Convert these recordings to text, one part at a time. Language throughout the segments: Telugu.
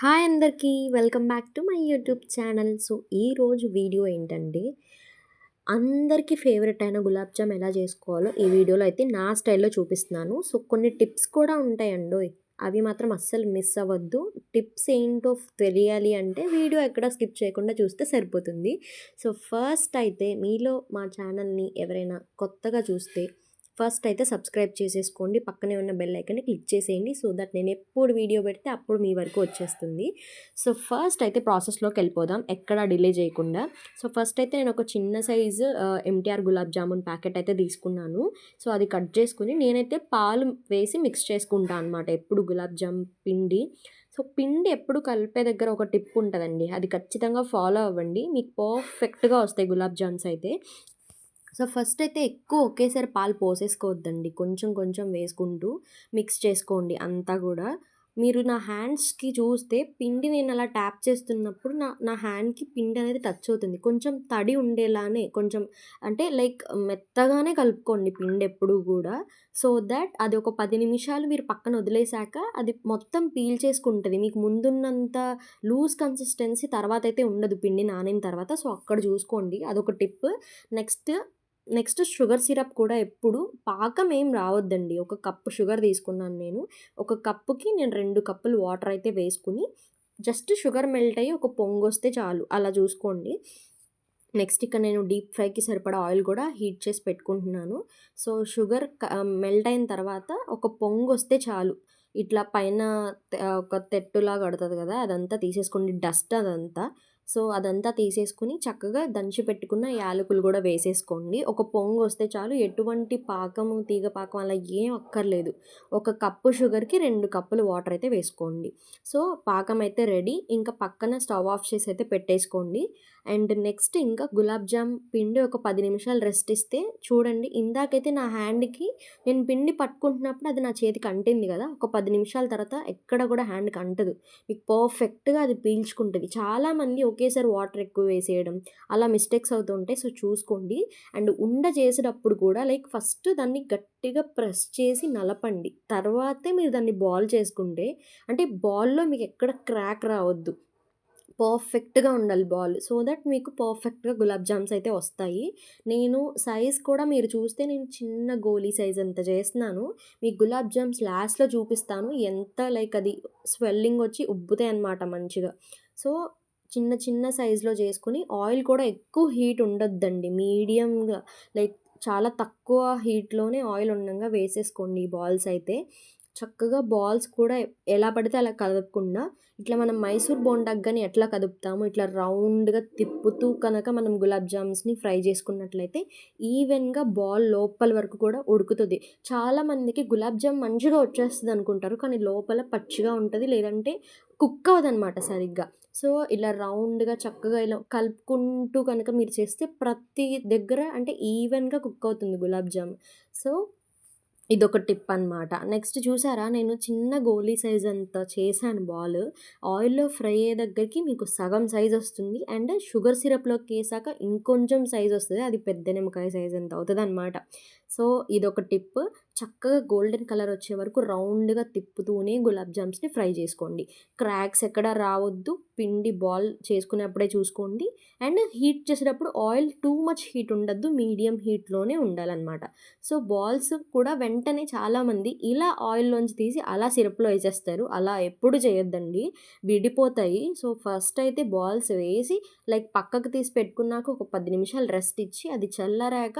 హాయ్ అందరికీ welcome back to my YouTube channel. So ఈరోజు వీడియో ఏంటంటే అందరికీ ఫేవరెట్ అయిన గులాబ్ జామ్ ఎలా చేసుకోవాలో ఈ వీడియోలో అయితే నా స్టైల్లో చూపిస్తున్నాను. సో కొన్ని టిప్స్ కూడా ఉంటాయండి అవి మాత్రం అస్సలు మిస్ అవ్వద్దు. టిప్స్ ఏంటో తెలియాలి అంటే వీడియో ఎక్కడ స్కిప్ చేయకుండా చూస్తే సరిపోతుంది. సో ఫస్ట్ అయితే మీలో మా ఛానల్ని ఎవరైనా కొత్తగా చూస్తే ఫస్ట్ అయితే సబ్స్క్రైబ్ చేసేసుకోండి. పక్కనే ఉన్న బెల్ ఐకన్ని క్లిక్ చేసేయండి. సో దట్ నేను ఎప్పుడు వీడియో పెడితే అప్పుడు మీ వరకు వచ్చేస్తుంది. సో ఫస్ట్ అయితే ప్రాసెస్లోకి వెళ్ళిపోదాం. ఎక్కడ డిలే చేయకుండా. సో ఫస్ట్ అయితే నేను ఒక చిన్న size MTR gulab jamun packet అయితే తీసుకున్నాను. సో అది కట్ చేసుకుని నేనైతే పాలు వేసి మిక్స్ చేసుకుంటాను అనమాట ఎప్పుడు గులాబ్ జామ్ పిండి. సో పిండి ఎప్పుడు కలిపే దగ్గర ఒక టిప్ ఉంటుందండి. అది ఖచ్చితంగా ఫాలో అవ్వండి. మీకు పర్ఫెక్ట్గా వస్తాయి గులాబ్ జామ్స్ అయితే. సో ఫస్ట్ అయితే ఎక్కువ ఒకేసారి పాలు పోసేసుకోవద్దండి. కొంచెం కొంచెం వేసుకుంటూ మిక్స్ చేసుకోండి అంతా కూడా. మీరు నా హ్యాండ్స్కి చూస్తే పిండి నేను అలా ట్యాప్ చేస్తున్నప్పుడు నా నా హ్యాండ్కి పిండి అనేది టచ్ అవుతుంది. కొంచెం తడి ఉండేలానే కొంచెం అంటే లైక్ మెత్తగానే కలుపుకోండి పిండి ఎప్పుడు కూడా. సో దట్ అది ఒక పది నిమిషాలు మీరు పక్కన వదిలేశాక అది మొత్తం పీల్ చేసుకుంటుంది. మీకు ముందున్నంత లూజ్ కన్సిస్టెన్సీ తర్వాత అయితే ఉండదు. పిండి నానిన తర్వాత సో అక్కడ చూసుకోండి. అదొక tip. Next next sugar syrup కూడా ఎప్పుడు పాకం ఏం రావద్దండి. ఒక కప్పు షుగర్ తీసుకున్నాను నేను. ఒక కప్పుకి నేను రెండు కప్పులు వాటర్ అయితే వేసుకుని జస్ట్ షుగర్ మెల్ట్ అయ్యి ఒక పొంగు వస్తే చాలు. అలా చూసుకోండి. నెక్స్ట్ ఇక్కడ నేను డీప్ ఫ్రైకి సరిపడా ఆయిల్ కూడా హీట్ చేసి పెట్టుకుంటున్నాను. సో షుగర్ మెల్ట్ అయిన తర్వాత ఒక పొంగు వస్తే చాలు. ఇట్లా పైన ఒక తెట్టులా కడుతుంది కదా అదంతా తీసేసుకోండి. డస్ట్ అదంతా. సో అదంతా తీసేసుకుని చక్కగా దంచి పెట్టుకున్న యాలకులు కూడా వేసేసుకోండి. ఒక పొంగు వస్తే చాలు ఎటువంటి పాకము తీగ పాకం అలా ఏం అక్కర్లేదు. ఒక కప్పు షుగర్కి రెండు కప్పులు వాటర్ అయితే వేసుకోండి. సో పాకం అయితే రెడీ. ఇంకా పక్కన స్టవ్ ఆఫ్ చేసి అయితే పెట్టేసుకోండి. అండ్ నెక్స్ట్ ఇంకా గులాబ్ జామ్ పిండి ఒక పది నిమిషాలు రెస్ట్ ఇస్తే చూడండి ఇందాకైతే నా హ్యాండ్కి నేను పిండి పట్టుకుంటున్నప్పుడు అది నా చేతికి అంటింది కదా ఒక పది నిమిషాల తర్వాత ఎక్కడ కూడా హ్యాండ్కి అంటదు. మీకు పర్ఫెక్ట్గా అది పీల్చుకుంటుంది. చాలామంది ఒకేసారి వాటర్ ఎక్కువ వేసేయడం అలా మిస్టేక్స్ అవుతుంటాయి సో చూసుకోండి. అండ్ ఉండ చేసేటప్పుడు కూడా లైక్ ఫస్ట్ దాన్ని గట్టిగా ప్రెస్ చేసి నలపండి. తర్వాతే మీరు దాన్ని బాల్ చేసుకుంటే అంటే బాల్లో మీకు ఎక్కడ క్రాక్ రావద్దు. పర్ఫెక్ట్గా ఉండాలి బాల్. సో దట్ మీకు పర్ఫెక్ట్గా గులాబ్ జామ్స్ అయితే వస్తాయి. నేను సైజ్ కూడా మీరు చూస్తే నేను చిన్న గోలీ సైజ్ అంత చేస్తున్నాను. మీకు గులాబ్ జామ్స్ లాస్ట్లో చూపిస్తాను. ఎంత లైక్ అది స్వెల్లింగ్ వచ్చి ఉబ్బుతాయి అనమాట మంచిగా. సో చిన్న చిన్న సైజులో చేసుకుని ఆయిల్ కూడా ఎక్కువ హీట్ ఉండొద్దండి. మీడియంగా లైక్ చాలా తక్కువ హీట్లోనే ఆయిల్ ఉండగా వేసేసుకోండి ఈ బాల్స్ అయితే. చక్కగా బాల్స్ కూడా ఎలా పడితే అలా కదపకుండా ఇట్లా మనం మైసూర్ బోండాకి కానీ ఎట్లా కదుపుతామో ఇట్లా రౌండ్గా తిప్పుతూ కనుక మనం గులాబ్ జామ్స్ని ఫ్రై చేసుకున్నట్లయితే ఈవెన్గా బాల్ లోపల వరకు కూడా ఉడుకుతుంది. చాలామందికి గులాబ్ జామ్ మంచిగా వచ్చేస్తుంది అనుకుంటారు కానీ లోపల పచ్చిగా ఉంటుంది లేదంటే కుక్ అవ్వదనమాట సరిగ్గా. సో ఇలా రౌండ్గా చక్కగా ఇలా కలుపుకుంటూ కనుక మీరు చేస్తే ప్రతి దగ్గర అంటే ఈవెన్గా కుక్ అవుతుంది గులాబ్ జామ్. సో ఇదొక టిప్ అనమాట నెక్స్ట్ చూసారా నేను చిన్న గోలీ సైజ్ అంత చేశాను బాల్. ఆయిల్లో ఫ్రై అయ్యే దగ్గరికి మీకు సగం సైజ్ వస్తుంది అండ్ షుగర్ సిరప్లోకి వేసాక ఇంకొంచెం సైజ్ వస్తుంది. అది పెద్ద నిమ్మకాయ సైజ్ అంత అవుతుంది అనమాట సో ఇదొక టిప్. చక్కగా గోల్డెన్ కలర్ వచ్చే వరకు రౌండ్గా తిప్పుతూనే గులాబ్ జామ్స్ని ఫ్రై చేసుకోండి. క్రాక్స్ ఎక్కడ రావద్దు. పిండి బాల్ చేసుకునేప్పుడే చూసుకోండి. అండ్ హీట్ చేసేటప్పుడు ఆయిల్ టూ మచ్ హీట్ ఉండద్దు. మీడియం హీట్లోనే ఉండాలన్నమాట. సో బాల్స్ కూడా వెంటనే చాలామంది ఇలా ఆయిల్లోంచి తీసి అలా సిరప్లో వేసేస్తారు. అలా ఎప్పుడు చేయొద్దండి. విడిపోతాయి. సో ఫస్ట్ అయితే బాల్స్ వేసి లైక్ పక్కకు తీసి పెట్టుకున్నాక ఒక పది నిమిషాలు రెస్ట్ ఇచ్చి అది చల్లరాక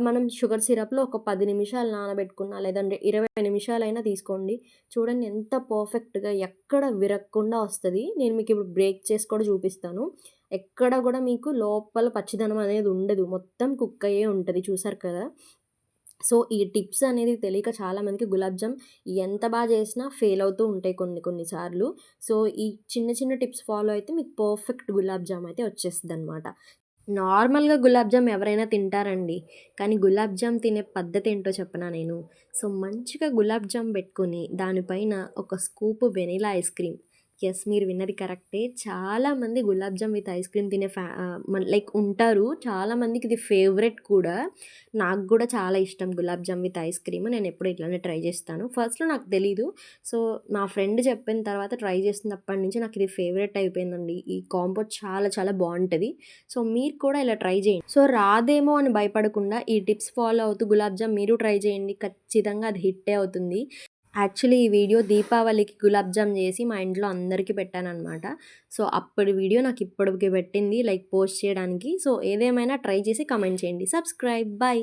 మనం షుగర్ సిరప్లో ఒక పది నిమిషాలు నానబెట్టుకున్నా లేదంటే ఇరవై నిమిషాలైనా తీసుకోండి. చూడండి ఎంత పర్ఫెక్ట్గా ఎక్కడ విరక్కుండా వస్తుంది. నేను మీకు ఇప్పుడు బ్రేక్ చేసి కూడా చూపిస్తాను. ఎక్కడ కూడా మీకు లోపల పచ్చిదనం అనేది ఉండదు. మొత్తం కుక్ అయ్యే ఉంటుంది. చూసారు కదా? సో ఈ టిప్స్ అనేది తెలియక చాలామందికి గులాబ్ జామ్ ఎంత బాగా చేసినా ఫెయిల్ అవుతూ ఉంటాయి కొన్ని కొన్నిసార్లు సో ఈ చిన్న చిన్న టిప్స్ ఫాలో అయితే మీకు పర్ఫెక్ట్ గులాబ్ జామ్ అయితే వచ్చేస్తుంది అనమాట నార్మల్గా గులాబ్ జామ్ ఎవరైనా తింటారండి. కానీ గులాబ్ జామ్ తినే పద్ధతి ఏంటో చెప్పనా నేను? సో మంచిగా గులాబ్ జామ్ పెట్టుకొని దానిపైన ఒక scoop vanilla ice cream yes మీరు విన్నది కరెక్టే. చాలామంది gulab jam with ice cream తినే ఫ్యా లైక్ ఉంటారు. చాలామందికి ఇది ఫేవరెట్ కూడా. నాకు కూడా చాలా ఇష్టం gulab jam with ice cream. నేను ఎప్పుడు ఇట్లానే ట్రై చేస్తాను ఫస్ట్‌లో నాకు తెలీదు. సో, మా ఫ్రెండ్ చెప్పిన తర్వాత ట్రై చేసినప్పటి నుంచి నాకు ఇది ఫేవరెట్ అయిపోయిందండి. ఈ కాంబో చాలా చాలా బాగుంటుంది సో, మీరు కూడా ఇలా ట్రై చేయండి. సో, రాదేమో అని భయపడకుండా ఈ టిప్స్ ఫాలో అవుతూ గులాబ్ జామ్ మీరు ట్రై చేయండి. ఖచ్చితంగా అది హిట్టే అవుతుంది. యాక్చువల్లీ ఈ వీడియో దీపావళికి గులాబ్ జామ్ చేసి మా ఇంట్లో అందరికీ పెట్టానమాట సో, అప్పటి వీడియో నాకు ఇప్పటికి పెట్టింది లైక్ పోస్ట్ చేయడానికి. సో, ఏదేమైనా ట్రై చేసి కామెంట్ చేయండి. సబ్స్క్రైబ్. బై.